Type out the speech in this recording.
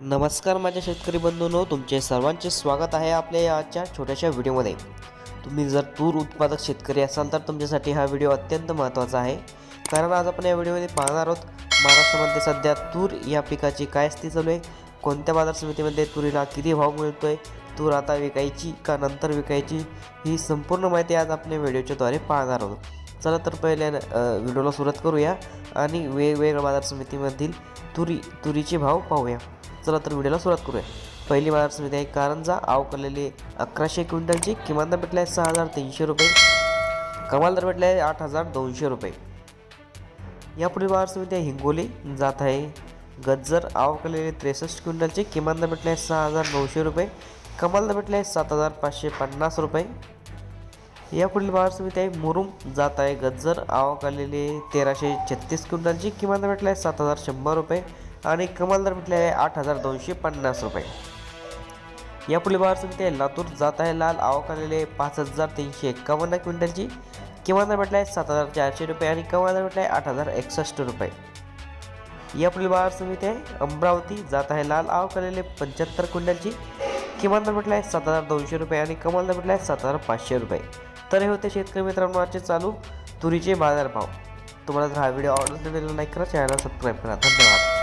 नमस्कार माझ्या शेतकरी बंधूंनो तुमचे सर्वांचे स्वागत आहे आपल्या या आजच्या छोट्याशा व्हिडिओमध्ये. तुम्ही जर तूर उत्पादक शेतकरी असाल तर तुमच्यासाठी हा व्हिडिओ अत्यंत महत्त्वाचा आहे. कारण आज आपण या व्हिडिओमध्ये पाहणार आहोत महाराष्ट्रामध्ये सध्या तूर या पिकाची काय स्थिती चालू आहे कोणत्या बाजार समितीमध्ये तुरीला किती भाव मिळतो आहे तूर आता विकायची का नंतर विकायची ही संपूर्ण माहिती आज आपण या व्हिडिओच्याद्वारे पाहणार आहोत. चला तर पहिल्या व्हिडिओला सुरुवात करूया आणि वेगवेगळ्या बाजार समितीमधील तुरी तुरीचे भाव पाहूया. चला तर व्हिडिओला सुरुवात करूया. पहिली बाजार समिती आहे कारंजा. आवकलेली अकराशे क्विंटलची. किमान दर भेटला आहे सहा हजार तीनशे रुपये. कमाल दर भेटला आहे आठ हजार दोनशे रुपये. यापुढील बाजार समिती आहे हिंगोली. जात आहे गज्जर. आवकलेले त्रेसष्ट क्विंटलचे. किमान दर भेटले आहे सहा हजार नऊशे रुपये. कमाल दर भेटले आहे सात हजार पाचशे पन्नास रुपये. यापुढील बाजार समिती आहे मुरुम जात आहे. गज्जर आवक आलेले तेराशे छत्तीस क्विंटलची किमान भेटला आहे. सात हजार शंभर रुपये आणि कमाल दर भेटले आहे आठ हजार दोनशे पन्नास रुपये. यापुढील बार समिती आहे. लातूर जात आहे. लाल आवक आलेले पाच हजार तीनशे एक्कावन्न क्विंटलची किमान दर भेटला आहे. सात हजार चारशे रुपये आणि कमाल दर भेटला आहे. आठ हजार एकसष्ट रुपये. यापुढील बाजार समिती आहे. अमरावती जात आहे. लाल आवक आलेले पंच्याहत्तर क्विंटलची किमान दर भेटला आहे सात हजार दोनशे रुपये आणि कमाल दर भेटला आहे सात हजार पाचशे रुपये. तर हे होते शेतकरी मित्रांनो आजचे चालू तुरीचे बाजारभाव. तुम्हाला जर हा व्हिडिओ आवडला तर लाईक करा चॅनलला सबस्क्राईब करा. धन्यवाद.